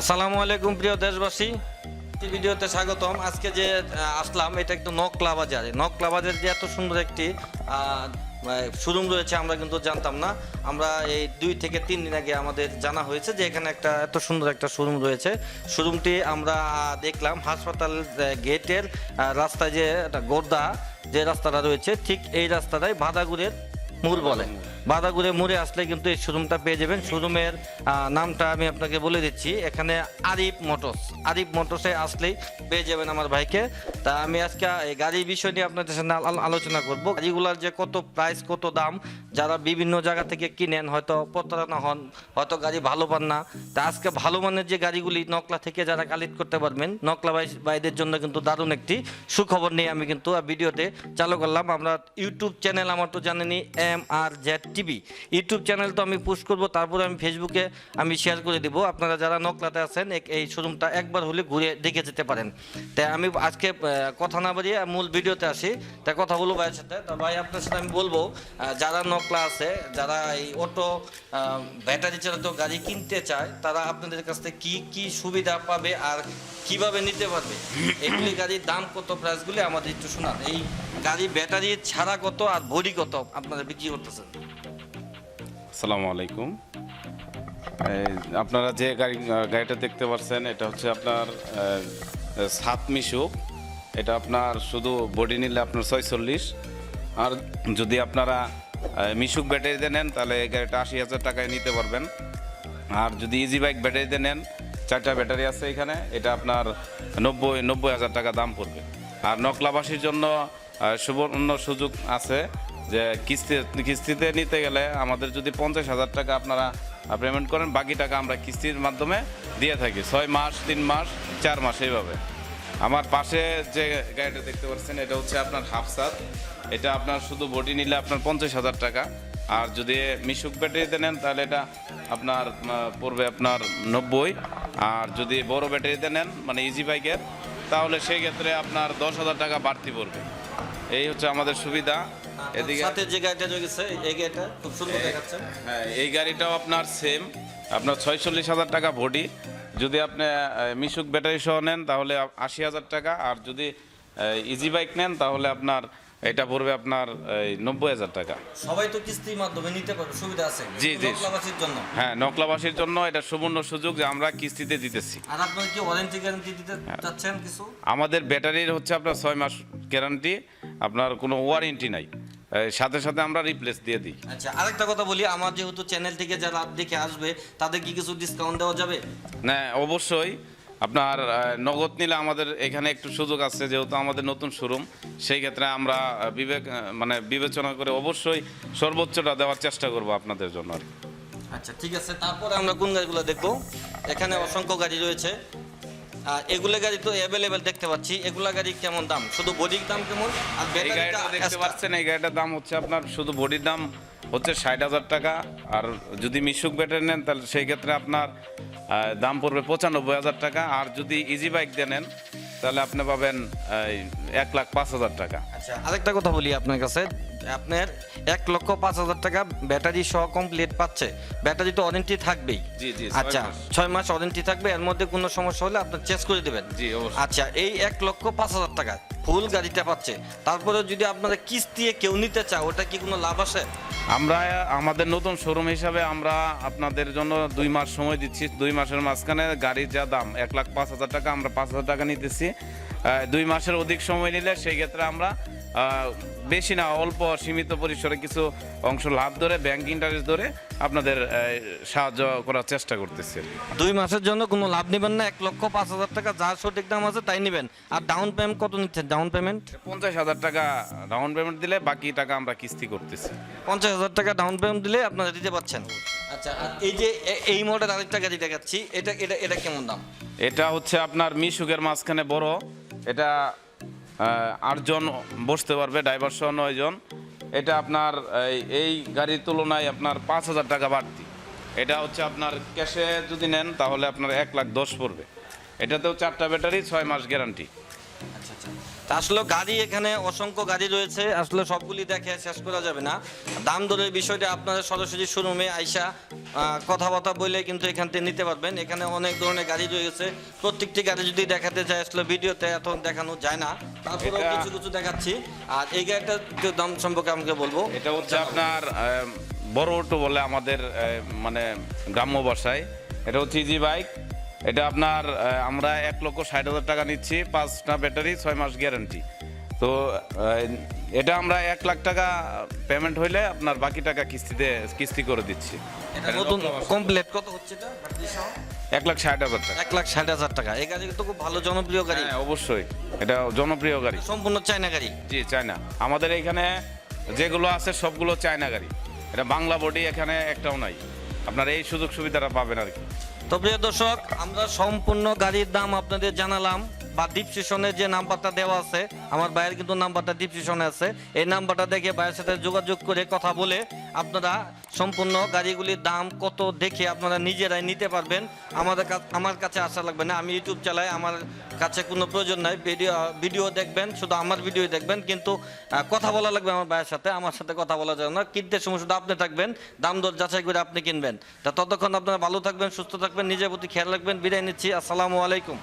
আসসালামু আলাইকুম প্রিয় দেশবাসী। ভিডিওতে স্বাগতম। আজকে যে আসলাম, এটা একটু নকলা বাজারে নকলা বাজারে যে এত সুন্দর একটি শোরুম রয়েছে, আমরা কিন্তু জানতাম না। আমরা এই দুই থেকে তিন দিন আগে আমাদের জানা হয়েছে যে এখানে একটা এত সুন্দর একটা শোরুম রয়েছে। শোরুমটি আমরা দেখলাম হাসপাতাল গেটের রাস্তায় যে গোর্দা যে রাস্তাটা রয়েছে, ঠিক এই রাস্তাটাই ভাদাগুড়ের মোড় বলে। বাদাগুড়ে মোড়ে আসলে কিন্তু এই শোরুমটা পেয়ে যাবেন। শোরুমের নামটা আমি আপনাকে বলে দিচ্ছি। এখানে আরিফ মোটরস। আরিফ মোটরসে আসলেই পেয়ে যাবেন আমার ভাইকে। তা আমি আজকে এই গাড়ির বিষয় নিয়ে আপনাদের সাথে আল- আলোচনা করব। গাড়িগুলোর যে কত প্রাইস কত দাম, যারা বিভিন্ন জায়গা থেকে কিনেন, হয়তো প্রতারণা হন, হয়তো গাড়ি ভালো পান না। তা আজকে ভালো মানের যে গাড়িগুলি নকলা থেকে যারা কালেক্ট করতে পারবেন, নকলা ভাই, ভাইদের জন্য কিন্তু দারুণ একটি সুখবর নিয়ে আমি কিন্তু ভিডিওতে চালু করলাম। আমরা ইউটিউব চ্যানেল আমার তো জানেনই M R Z TV. YouTube channel তো আমি পোস্ট করব, তারপরে আমি ফেসবুকে আমি শেয়ার করে দেবো। আপনারা যারা নকলাতে আছেন এই শোরুমটা একবার হলে ঘুরে দেখে যেতে পারেন। তাই আমি আজকে কথা না বাড়িয়ে মূল ভিডিওতে আসি। তাই কথা বলব ভাইয়ের সাথে। তা ভাই, আপনার সাথে আমি বলব যারা নকলা আছে, যারা এই অটো ব্যাটারি চালিত গাড়ি কিনতে চায়, তারা আপনাদের কাছ থেকে কী কী সুবিধা পাবে আর কীভাবে নিতে পারবে? এগুলি গাড়ির দাম কত প্রাইসগুলি আমাদের একটু শোনান। এই গাড়ি ব্যাটারি ছাড়া কত আর বডি কত আপনারা বিক্রি করতেছেন? আসসালামু আলাইকুম। আপনারা যে গাড়ি গাড়িটা দেখতে পাচ্ছেন, এটা হচ্ছে আপনার সাত মিশুক এটা আপনার শুধু বডি নিলে আপনার ছয়চল্লিশ। আর যদি আপনারা মিশুক ব্যাটারিতে নেন, তাহলে এই গাড়িটা আশি হাজার টাকায় নিতে পারবেন। আর যদি ইজি বাইক ব্যাটারিতে নেন, চারটা ব্যাটারি আছে এখানে, এটা আপনার নব্বই নব্বই হাজার টাকা দাম পড়বে। আর নকলাবাসীর জন্য সুবর্ণ সুযোগ আছে। যে কিস্তি, কিস্তিতে নিতে গেলে আমাদের যদি পঞ্চাশ হাজার টাকা আপনারা পেমেন্ট করেন, বাকি টাকা আমরা কিস্তির মাধ্যমে দিয়ে থাকি। ছয় মাস, তিন মাস, চার মাস এইভাবে। আমার পাশে যে গাড়িটা দেখতে পাচ্ছেন, এটা হচ্ছে আপনার হাফসাত এটা আপনার শুধু বডি নিলে আপনার পঞ্চাশ হাজার টাকা। আর যদি মিশুক ব্যাটারিতে নেন, তাহলে এটা আপনার পড়বে আপনার নব্বই। আর যদি বড় ব্যাটারিতে নেন মানে ইজি বাইকের তাহলে সেই ক্ষেত্রে আপনার দশ হাজার টাকা বাড়তি পড়বে। এই হচ্ছে আমাদের সুবিধা। এদিকে সাথে যে গাড়িটা রয়েছে এই গাড়িটা খুব সুন্দর দেখাচ্ছে। হ্যাঁ এই গাড়িটাও আপনার সেম আপনার ছয়চল্লিশ হাজার টাকা বডি যদি আপনি মিশুক ব্যাটারি সহ নেন তাহলে আশি হাজার টাকা। আর যদি ইজি বাইক নেন তাহলে আপনার এটা পড়বে আপনার নব্বই হাজার টাকা। সবাই তো কিস্তির মাধ্যমে নিতে পারবে সুবিধা আছে। জি, জি। নকলাবাসীর জন্য। হ্যাঁ নকলাবাসীর জন্য এটা সুবর্ণ সুযোগ যে আমরা কিস্তিতে দিতেছি। আর আপনারা কি ওয়ারেন্টি গ্যারান্টি দিতে চাচ্ছেন কিছু? আমাদের ব্যাটারির হচ্ছে আপনার ছয় মাস গ্যারান্টি আপনার কোনো ওয়ারেন্টি নাই। সাথে সাথে আমরা রিপ্লেস দিয়ে দিই। আচ্ছা আরেকটা কথা বলি আমার যেহেতু চ্যানেল থেকে যারা দেখে আসবে তাদের কি কিছু ডিসকাউন্ট দেওয়া যাবে? না অবশ্যই। আপনার নগদ নিলে আমাদের এখানে একটু সুযোগ আছে যেহেতু আমাদের নতুন শোরুম সেই ক্ষেত্রে আমরা বিবেক মানে বিবেচনা করে অবশ্যই সর্বোচ্চটা দেওয়ার চেষ্টা করব আপনাদের জন্য আচ্ছা ঠিক আছে তারপরে আমরা কোন গাড়িগুলো দেখব? এখানে অসংখ্য গাড়ি রয়েছে। আর এগুলো গাড়ি তো অ্যাভেলেবেল দেখতে পাচ্ছি। এগুলা গাড়ি কেমন দাম? শুধু বডির দাম কেমন? আর এই গাড়িটা দেখতে পাচ্ছেন এই গাড়িটার দাম হচ্ছে আপনার শুধু বডির দাম হচ্ছে ষাট হাজার টাকা। আর যদি মিশুক ব্যাটারি নেন তাহলে সেই ক্ষেত্রে আপনার দাম পড়বে পঁচানব্বই হাজার টাকা। আর যদি ইজি বাইক দিয়ে নেন তাহলে আপনি পাবেন এক লাখ পাঁচ হাজার টাকা। আচ্ছা আরেকটা কথা বলি আপনার কাছে। আপনার এক লক্ষ পাঁচ হাজার টাকা ব্যাটারি সহ কমপ্লিট পাচ্ছে। ব্যাটারি তো ওয়ারেন্টি থাকবেই। জি, জি, আচ্ছা ছয় মাস ওয়ারেন্টি থাকবে এর মধ্যে কোনো সমস্যা হলে আপনার চেঞ্জ করে দেবেন। জি, অবশ্যই। আচ্ছা এই এক লক্ষ পাঁচ হাজার টাকা ফুল গাড়িটা পাচ্ছে। তারপরে যদি আপনারা কিস্তিয়ে কেউ নিতে চায় ওটা কি কোনো লাভ আসে আমরা আমাদের নতুন শোরুম হিসাবে আমরা আপনাদের জন্য দুই মাস সময় দিচ্ছি। দুই মাসের মাঝখানে গাড়ির যা দাম এক লাখ পাঁচ হাজার টাকা আমরা পাঁচ হাজার টাকা নিতেছি। দুই মাসের অধিক সময় নিলে সেই ক্ষেত্রে আমরা বেশি না অল্প সীমিত পরিসরে কিছু অংশ লাভ ধরে ব্যাংক ইন্টারেস্ট ধরে আপনাদের সাহায্য করার চেষ্টা করতেছি। দুই মাসের জন্য কোনো লাভ নেবেন না এক লক্ষ পাঁচ হাজার টাকা যা সঠিক দাম আছে তাই নেবেন। আর ডাউন পেমেন্ট কত নিচ্ছেন? ডাউন পেমেন্ট পঞ্চাশ হাজার টাকা ডাউন পেমেন্ট দিলে বাকি টাকা আমরা কিস্তি করতেছি। পঞ্চাশ হাজার টাকা ডাউন পেমেন্ট দিলে আপনারা দিতে পারছেন। আচ্ছা আর এই যে এই মডেল আরেকটা গাড়ি দেখাচ্ছি এটা এটা এটা কেমন দাম? এটা হচ্ছে আপনার মিশুকের মাঝখানে বড় এটা আটজন বসতে পারবে ড্রাইভার সহ নয়জন। এটা আপনার, এই- গাড়ির তুলনায় আপনার পাঁচ হাজার টাকা বাড়তি। এটা হচ্ছে আপনার ক্যাশে যদি নেন, তাহলে আপনার এক লাখ দশ পড়বে। এটাতেও চারটা ব্যাটারি ছয় মাস গ্যারান্টি আসলে গাড়ি এখানে অসংখ্য গাড়ি রয়েছে। আসলে সবগুলি দেখে শেষ করা যাবে না। দাম দরের বিষয়টা আপনারা সরাসরি শোরুমে আইসা কথাবার্তা বলে কিন্তু এখান থেকে নিতে পারবেন। এখানে অনেক ধরনের গাড়ি রয়েছে। প্রত্যেকটি গাড়ি যদি দেখাতে যায় আসলে ভিডিওতে এত দেখানো যায় না। তারপরেও এটা- কিছু কিছু দেখাচ্ছি। আর এই গাড়িটার দাম সম্পর্কে আমাকে বলব। এটা হচ্ছে আপনার বড় অটো বলে আমাদের মানে গ্রাম্য ভাষায়। এটা হচ্ছে ইজি বাইক এটা আপনার আমরা এক লক্ষ ষাট হাজার টাকা নিচ্ছি পাঁচটা ব্যাটারি ছয় মাস গ্যারান্টি। তো এটা আমরা এক লাখ টাকা পেমেন্ট হইলে আপনার বাকি টাকা কিস্তিতে কিস্তি করে দিচ্ছি। নতুন কমপ্লিট কত হচ্ছে এটা? এক লাখ ষাট হাজার টাকা। এক লাখ ষাট হাজার টাকা। এই গাড়ি তো খুব ভালো জনপ্রিয় গাড়ি। হ্যাঁ অবশ্যই। এটা জনপ্রিয় গাড়ি। সম্পূর্ণ চায়না গাড়ি। জি চায়না। আমাদের এখানে যেগুলো আছে সবগুলো চায়না গাড়ি। এটা বাংলা বডি এখানে একটাও নাই। আপনার এই সুযোগ সুবিধাটা পাবেন আর কি। তো প্রিয় দর্শক, আমরা সম্পূর্ণ গাড়ির দাম আপনাদের জানালাম বা ডিপসিশনের যে নাম্বারটা দেওয়া আছে, আমার ভাইয়ের কিন্তু নাম্বারটা ডিপসিশনে আছে। এই নাম্বারটা দেখে ভাইয়ের সাথে যোগাযোগ করে কথা বলে আপনারা সম্পূর্ণ গাড়িগুলির দাম কত দেখে আপনারা নিজেরাই নিতে পারবেন। আমাদের আমার কাছে আসা লাগবে না, আমি ইউটিউব চালাই, আমার কাছে কোনো প্রয়োজন নাই। ভিডিও ভিডিও দেখবেন, শুধু আমার ভিডিও দেখবেন, কিন্তু কথা বলা লাগবে আমার ভাইয়ের সাথে, আমার সাথে কথা বলা যাবে না। কিনতে সময় শুধু আপনি থাকবেন, দাম দর যাচাই করে আপনি কিনবেন। তা ততক্ষণ আপনারা ভালো থাকবেন, সুস্থ থাকবেন, নিজের প্রতি খেয়াল রাখবেন। বিদায় নিচ্ছি, আসসালামু আলাইকুম।